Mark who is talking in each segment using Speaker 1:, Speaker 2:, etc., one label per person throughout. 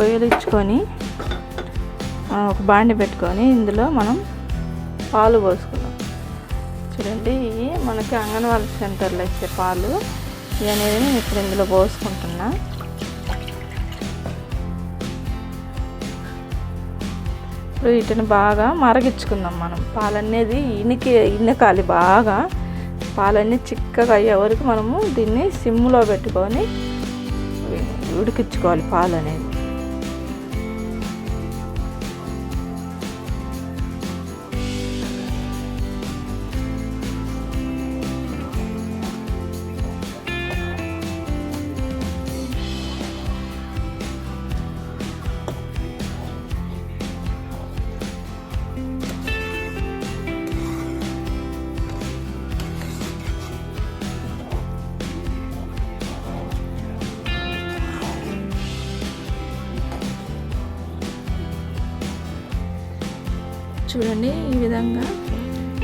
Speaker 1: పొయ్యిలు ఇచ్చుకొని ఒక బాండి పెట్టుకొని ఇందులో మనం పాలు పోసుకున్నాం చూడండి ఇవి మనకి అంగన్వాడీ సెంటర్లో ఇచ్చే పాలు. ఇవి అనేది నేను ఇప్పుడు ఇందులో పోసుకుంటున్నా. ఇప్పుడు వీటిని బాగా మరగించుకుందాం మనం. పాలనేది ఇనికి ఇనకాలి బాగా. పాలన్నీ చిక్కగా అయ్యే వరకు మనము దీన్ని సిమ్లో పెట్టుకొని ఉడికించుకోవాలి పాలు అనేది చూడండి ఈ విధంగా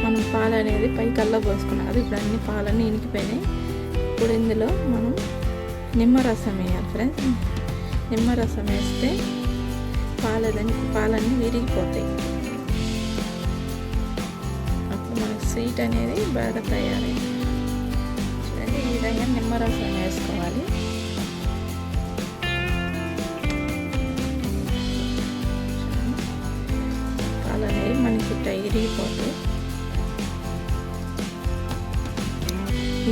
Speaker 1: మనం పాలు అనేది పై కల్లా పోసుకున్నాం. కదా ఇప్పుడు అన్ని పాలన్నీ ఇనికిపోయినాయి. ఇప్పుడు ఇందులో మనం నిమ్మరసం వేయాలి ఫ్రెండ్స్ నిమ్మరసం వేస్తే పాలదని పాలన్నీ విరిగిపోతాయి. అప్పుడు మనకు స్వీట్ అనేది బాగా తయారైంది చూడండి ఈ విధంగా నిమ్మరసం వేసుకోవాలి. మనకి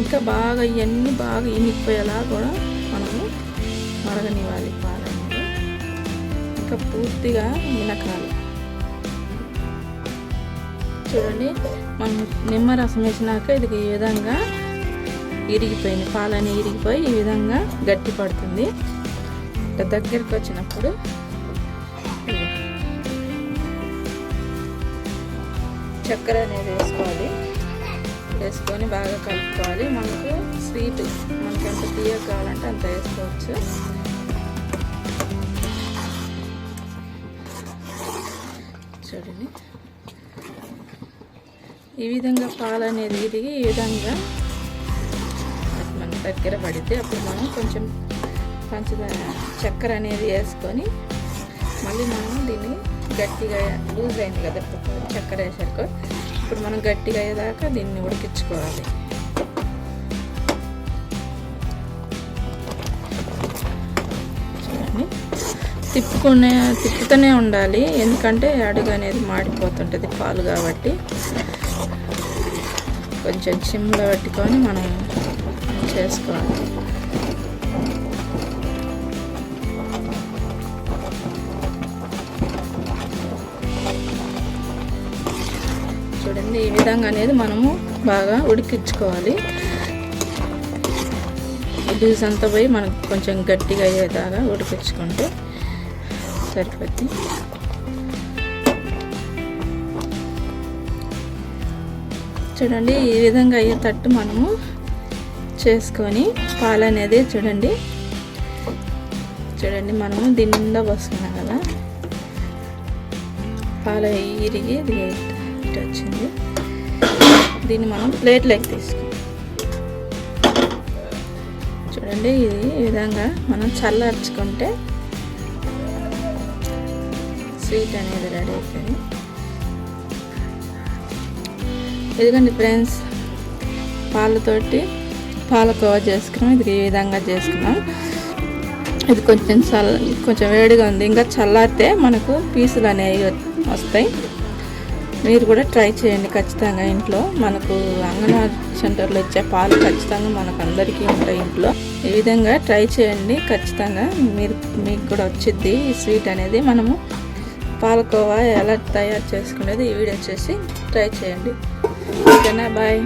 Speaker 1: ఇంకా బాగా ఇవన్నీ బాగా ఇనిగిపోయేలా కూడా మనము మరగనివ్వాలి పాలు ఇంకా పూర్తిగా మినకాలి. చూడండి మనం నిమ్మరసం వేసినాక ఇది ఈ విధంగా ఇరిగిపోయింది పాలని ఇరిగిపోయి ఈ విధంగా గట్టి పడుతుంది. ఇట్లా దగ్గరికి వచ్చినప్పుడు చక్కెర అనేది వేసుకోవాలి. వేసుకొని బాగా కలుపుకోవాలి. మనకు స్వీట్ మనకి ఎంత తీయ కావాలంటే అంత వేసుకోవచ్చు. చూడండి. ఈ విధంగా పాలు అనేది ఇరిగి ఈ విధంగా మన దగ్గర పడితే అప్పుడు మనం కొంచెం పంచదార చక్కెర అనేది వేసుకొని మళ్ళీ మనం దీన్ని గట్టిగా లూజ్ అయింది కదా చక్కెర వేసాక ఇప్పుడు మనం గట్టిగా అయ్యేదాకా దీన్ని ఉడికించుకోవాలి. చూడండి. తిప్పుకునే తిప్పుతూనే ఉండాలి. ఎందుకంటే అడుగు అనేది మాడిపోతుంటుంది పాలు కాబట్టి. కొంచెం చిమ్లో పెట్టుకొని మనం చేసుకోవాలి. చూడండి ఈ విధంగా అనేది మనము బాగా ఉడికించుకోవాలి. డ్యూస్ అంతా పోయి మనకు కొంచెం గట్టిగా అయ్యేదాకా ఉడికించుకుంటే సరిపోద్ది. చూడండి ఈ విధంగా అయ్యేటట్టు మనము చేసుకొని పాలు అనేది చూడండి. చూడండి మనము దీని నిండా కదా. పాలు ఇరిగి ఇది వచ్చింది. దీన్ని మనం ప్లేట్లోకి తీసుకుంటాం చూడండి ఇది ఈ విధంగా మనం చల్లార్చుకుంటే స్వీట్ అనేది రెడీ అవుతుంది ఎందుకండి ఫ్రెండ్స్ పాలతోటి పాలకోవా చేసుకున్నాం. ఇది ఈ విధంగా చేసుకున్నాం. ఇది కొంచెం చల్ల కొంచెం వేడిగా ఉంది. ఇంకా చల్లారితే మనకు పీసులు అనేవి వస్తాయి. మీరు కూడా ట్రై చేయండి ఖచ్చితంగా ఇంట్లో. మనకు అంగన్వాడీ సెంటర్లో ఇచ్చే పాలు ఖచ్చితంగా మనకు అందరికీ ఉంటాయి ఇంట్లో. ఈ విధంగా ట్రై చేయండి ఖచ్చితంగా. మీరు మీకు కూడా వచ్చిద్ది ఈ స్వీట్ అనేది. మనము పాలకోవా ఎలా తయారు చేసుకునేది ఈ వీడియో చేసి ట్రై చేయండి. ఓకేనా? బాయ్.